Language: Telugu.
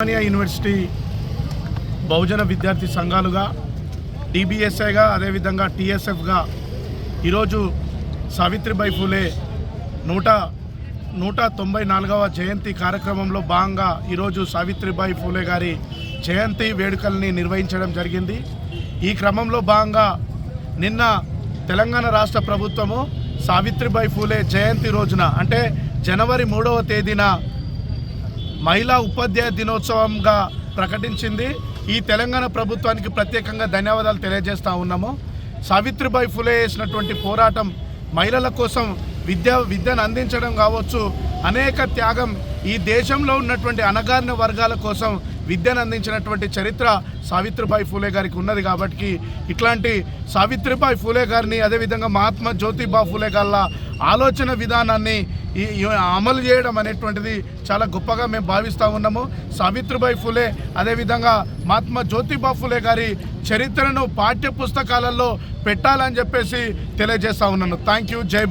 ఉస్మానియా యూనివర్సిటీ బహుజన విద్యార్థి సంఘాలుగా డిబిఎస్ఐగా అదేవిధంగా టీఎస్ఎఫ్గా ఈరోజు సావిత్రిబాయి ఫూలే నూట నూట తొంభై నాలుగవ జయంతి కార్యక్రమంలో భాగంగా ఈరోజు సావిత్రిబాయి ఫూలే గారి జయంతి వేడుకల్ని నిర్వహించడం జరిగింది. ఈ క్రమంలో భాగంగా నిన్న తెలంగాణ రాష్ట్ర ప్రభుత్వము సావిత్రిబాయి ఫూలే జయంతి రోజున అంటే జనవరి మూడవ తేదీన మహిళా ఉపాధ్యాయ దినోత్సవంగా ప్రకటించింది. ఈ తెలంగాణ ప్రభుత్వానికి ప్రత్యేకంగా ధన్యవాదాలు తెలియజేస్తూ ఉన్నాము. సావిత్రిబాయి ఫులే చేసినటువంటి పోరాటం మహిళల కోసం విద్య విద్యను అందించడం కావచ్చు అనేక త్యాగం ఈ దేశంలో ఉన్నటువంటి అణగారిన వర్గాల కోసం విద్యను అందించినటువంటి చరిత్ర సావిత్రిబాయి ఫూలే గారికి ఉన్నది కాబట్టి ఇట్లాంటి సావిత్రిబాయి ఫూలే గారిని అదేవిధంగా మహాత్మా జ్యోతిబా ఫూలే గార్ల ఆలోచన విధానాన్ని ఈ అమలు చేయడం అనేటువంటిది చాలా గొప్పగా మేము భావిస్తూ ఉన్నాము. సావిత్రిబాయి ఫులే అదేవిధంగా మహాత్మా జ్యోతిబా ఫులే గారి చరిత్రను పాఠ్య పుస్తకాలలో పెట్టాలని చెప్పేసి తెలియజేస్తా ఉన్నాను. థ్యాంక్ యూ జై